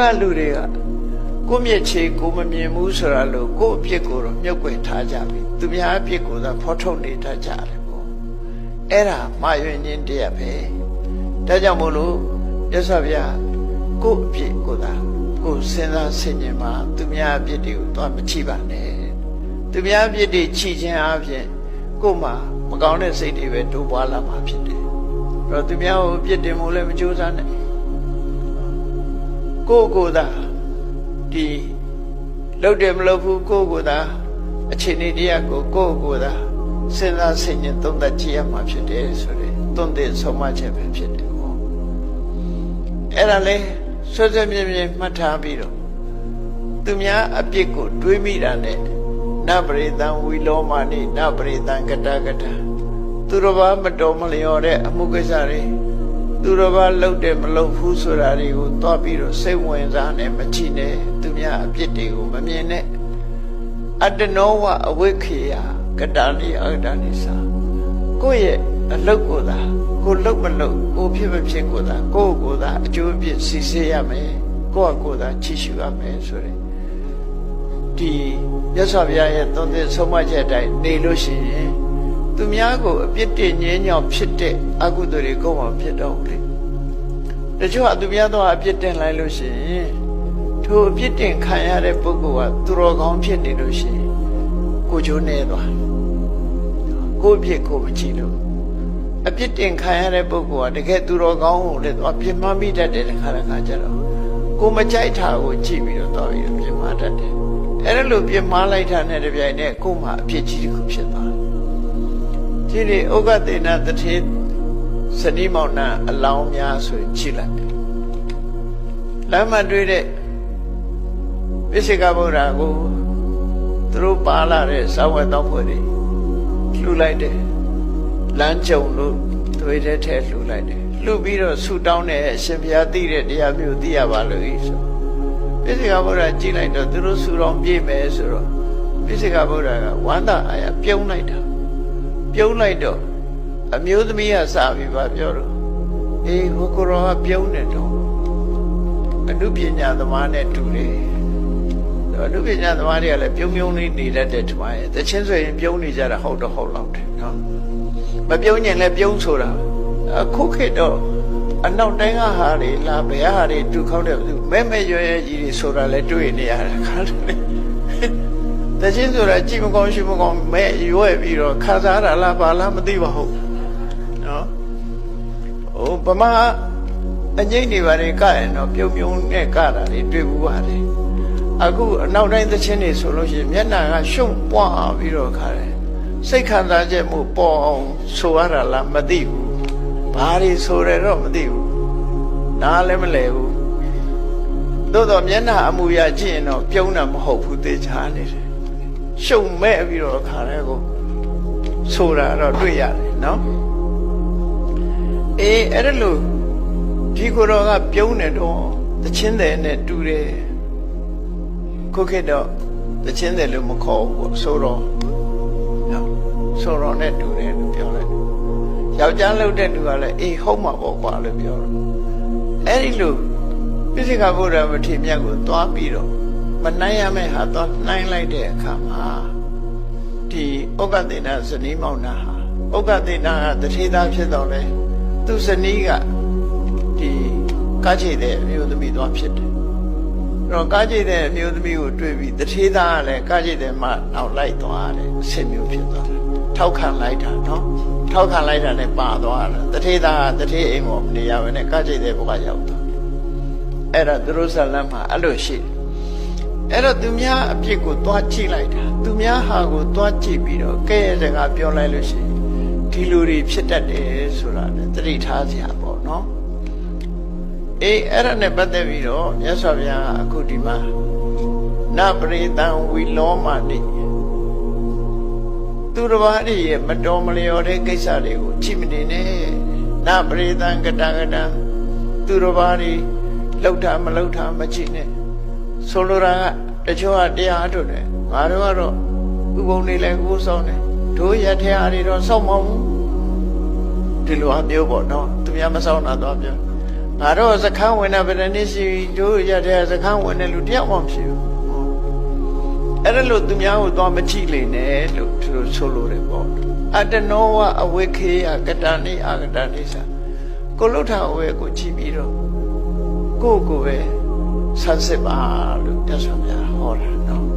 ကလူတွေကကိုမြင့်ချေကိုမမြင်ဘူးဆိုတာလို့ကိုယ့်အပြစ်ကိုတော့မြုပ်ွယ်ထားကြပြီသူများအပြစ်ကိုသာဖော်ထုတ်နေတတ်ကြတယ်ပေါ့အဲ့ဒါမာရွင်ခြင်းတရားပဲဒါကြောင့်မို့လို့ရသော်ဗျာကိုယ့်အပြစ်ကိုသာကိုယ်စဉ်းစားဆင်ခြင်မှာသူများအပြစ်တွေကိုတော့မချိပါနဲ့သူများအပြစ်တွေချိခြင်းအပြင် ကိုယ်မှာမကောင်းတဲ့စိတ်တွေပဲတိုးပွားလာမှာဖြစ်တယ်အဲ့တော့သူများကိုအပြစ်တင်မှုလည်းမကြိုးစားနဲ့ ကိုယ့်ကိုယ်သာဒီလှုပ်တယ်မလှုပ်ဘူးကိုယ့်ကိုယ်သာအခြေအနေတရားကိုကိုယ့်ကိုယ်သာစဉ်းစားဆင်ခြင်သုံးသပ်ကြည့်ရမှာဖြစ်တယ်ဆိုတဲ့သွန်သင်ဆုံးမချက်ပဲဖြစ်တယ်ဟောအဲ့ဒါလဲဆွတ်ဆွတ်မြင်မြင်မှတ်ထားပြီးတော့သူများအပြစ်ကိုတွေးမိတာနဲ့နပရိသံဝီလောမာနိနပရိသံကတကတသူတော်ဘာမတော်မလျော်တဲ့အမှုကိစ္စတွေ သူတော်ဘာလှုပ်တယ်မလှုပ်ဘူးဆိုတာတွေကိုသွားပြီးတော့စိတ်ဝင်စားနဲ့မကြည့်နဲ့သူများအပြစ်တွေကိုမမြင်နဲ့အတ္တနောဝအဝိခေယကတာလိအကတာနိစာကိုယ့်ရဲ့အလုပ်ကိုသာကိုလှုပ်မလှုပ်ကိုဖြစ်မဖြစ်ကိုသာကိုယ့်ကိုယ်သာအကျိုးအပြစ်စီစေရမယ်ကိုယ့်အကိုယ်သာချီးရှုရမယ်ဆိုတဲ့ဒီရသော်ဘုရားရဲ့သုံးသစ်ဆုံးမချက်အတိုင်းနေလို့ရှိရင် သူများကိုအပြစ်တင်ငင်းညောင်ဖြစ်တဲ့အကုသိုလ်တွေကိုယ်မှဖြစ်တော့ဘူးလေတချို့ကသူများတော့အပြစ်တင်လိုက်လို့ရှိရင်ထိုအပြစ်တင်ခံရတဲ့ပုဂ္ဂိုလ်ကသူတော်ကောင်းဖြစ်နေလို့ရှိရင်ကိုချိုးနေသွားကိုယ့်အပြစ်ကိုမကြည့်လို့အပြစ်တင်ခံရတဲ့ပုဂ္ဂိုလ်ကတကယ်သူတော်ကောင်းကိုလည်းသွားပြစ်မှားမိတတ်တယ်တခါတခါကျတော့ကိုမကြိုက်တာကိုကြည့်ပြီးတော့သွားပြီးတော့ပြစ်မှားတတ်တယ်အဲ့ဒါလို့ပြစ်မှားလိုက်တာနဲ့တပြိုင်နက်ကိုယ်မှအပြစ်ကြီးတစ်ခုဖြစ်သွား တယ်ဒီနေ့ဥက္ကသေနတထေစနီးမောင်နှံအလောင်းများဆိုရင်ကြည့်လိုက်လမ်းမှာတွေ့တဲ့ပိစိကဗုဒ္ဓကိုသူတို့ပါလာတဲ့စာဝတ်တော်ဖွဲ့တွေလှူလိုက်တယ်လမ်းကြုံလို့တွေ့တဲ့ထဲလှူလိုက်တယ်လှူပြီးတော့ဆူတောင်းတဲ့အရှင်ဘုရားသိတဲ့တရားမျိုးသိရပါလို့ဤဆိုပိစိကဗုဒ္ဓကြည့်လိုက်တော့သူတို့ဆူတော်ပြေးမယ်ဆိုတော့ပိစိကဗုဒ္ဓကဝန္တာအာရပြုံးလိုက်တာ ပြုံးလိုက်တော့အမျိုးသမီးကစပြီးပါပြောတော့အေးဟိုကိုရောကပြုံးနေတော့အနုပညာသမားနဲ့တူတယ်အနုပညာသမားတွေကလည်းပြုံးပြုံးလေးနေတတ်တဲ့ထမရဲ့တချင်းဆိုရင်ပြုံးနေကြတာဟုတ်တော့ဟုတ်လောက်တယ်နော်မပြုံးရင်လည်းပြုံးဆိုတာအခုခေတ်တော့အနောက်တိုင်းကဟာတွေလာဘယ်ဟာတွေတူခေါက်တဲ့သူမဲမဲရွယ်ရွယ်ကြီးတွေဆိုတာလည်းတွေ့နေရတာခါတယ် တချင်းဆိုတာကြည့်မကောင်းရှိမကောင်းမဲရွယ်ပြီးတော့ခါစားတာလားဘာလားမသိပါဘူးနော်ဟိုဗမာအငိမ့်နေပါလေကရင်တော့ပြုံပြုံနဲ့ကတာတွေတွေ့ဘူးပါလေအခုအနောက်တိုင်းသချင်းတွေဆိုလို့ရှိရင်မျက်နှာကရှုံပွားပြီးတော့ခါတယ်စိတ်ခံစားချက်မှုပေါ်အောင်ဆိုရတာလားမသိဘူးဘာတွေဆိုရတော့မသိဘူးနားလည်းမလဲဘူးသို့တော့မျက်နှာအမူအရာကြည့်ရင်တော့ပြုံးတာမဟုတ်ဘူးသိချာနေတယ် ရှုံမဲ့ပြီးတော့ခါတယ်ကိုဆိုတာတော့တွေ့ရတယ်နော်အေးအဲ့ဒါလို့ဒီကိုယ်တော်ကပြုံးနေတော့တချင်းတယ်နဲ့တူတယ်ခုခေတ်တော့တချင်းတယ်လို့မခေါ်ဘူးပေါ့ဆိုတော့နော်ဆိုတော့နဲ့တူတယ်လို့ပြောလိုက်ယောက်ျားလှုပ်တဲ့သူကလည်းအေးဟုတ်မှာပေါ့ကွာလို့ပြောတော့အဲ့ဒီလိုပိစိကဗုဒ္ဓမထေရမြတ်ကိုသွားပြီးတော့ မနိုင်ရမယ့်ဟာသွားနိုင်လိုက်တဲ့အခါမှာဒီဩက္ကသေနဇနီးမောင်နာဟာဩက္ကသေနကတထေသားဖြစ်တော့လေသူဇနီးကဒီကားချေတဲ့အမျိုးသမီးသွားဖြစ်တယ်အဲ့တော့ကားချေတဲ့အမျိုးသမီးကိုတွေ့ပြီးတထေသားကလည်းကားချေတဲ့မှနောက်လိုက်သွားတယ်အဆင်မျိုးဖြစ်သွားတယ်ထောက်ခံလိုက်တာနော်ထောက်ခံလိုက်တာနဲ့ပါသွားတယ်တထေသားကတထေအိမ်ပေါ်မနေရဘဲနဲ့ကားချေတဲ့ဘုရားရောက်သွားအဲ့ဒါသူတို့ဇလန်းမှာအဲ့လိုရှိတယ် အဲ့တော့သူများအပြစ်ကိုသွားကြည့်လိုက်တာသူများဟာကိုသွားကြည့်ပြီးတော့ကဲရဲ့စကားပြောလိုက်လို့ရှိရင်ဒီလူတွေဖြစ်တတ်တယ်ဆိုတာလည်းသတိထားစရာပေါ့နော်အေးအဲ့ဒါနဲ့ပတ်သက်ပြီးတော့မြတ်စွာဘုရားကအခုဒီမှာနပရိသံဝီလောမတိသူတစ်ပါးတွေရဲ့မတော်မလျော်တဲ့ကိစ္စတွေကိုကြည့်မနေနဲ့နပရိသံကတကတံသူတစ်ပါးတွေလှုပ်တာမလှုပ်တာမကြည့်နဲ့ ဆိုလိုတာကတချို့ကတရားအထုတ်တယ်ငါတို့ကတော့ဥပုံနေလဲကိုးဆောင်တယ်တို့ရထရာတွေတော့စောင့်မအောင်ဒီလိုအမျိုးပေါ့နော်သူများမဆောင်တာတော့ပြောငါတော့စခန်းဝင်တာဗရဏိရှိပြီတို့ရတဲ့စခန်းဝင်တဲ့လူတယောက်မှမရှိဘူးအဲ့ဒါလို့သူများကိုသွားမကြည့်လေနဲ့လို့သူတို့ဆိုလိုတယ်ပေါ့အတနောဝအဝိခေယကတဏိအကတဏိစာကိုလုထာအဝဲကိုကြည့်ပြီးတော့ကိုယ့်ကိုယ်ပဲ ဆန်းစစ်ပါလို့မြတ်စွာဘုရားဟောတာနော်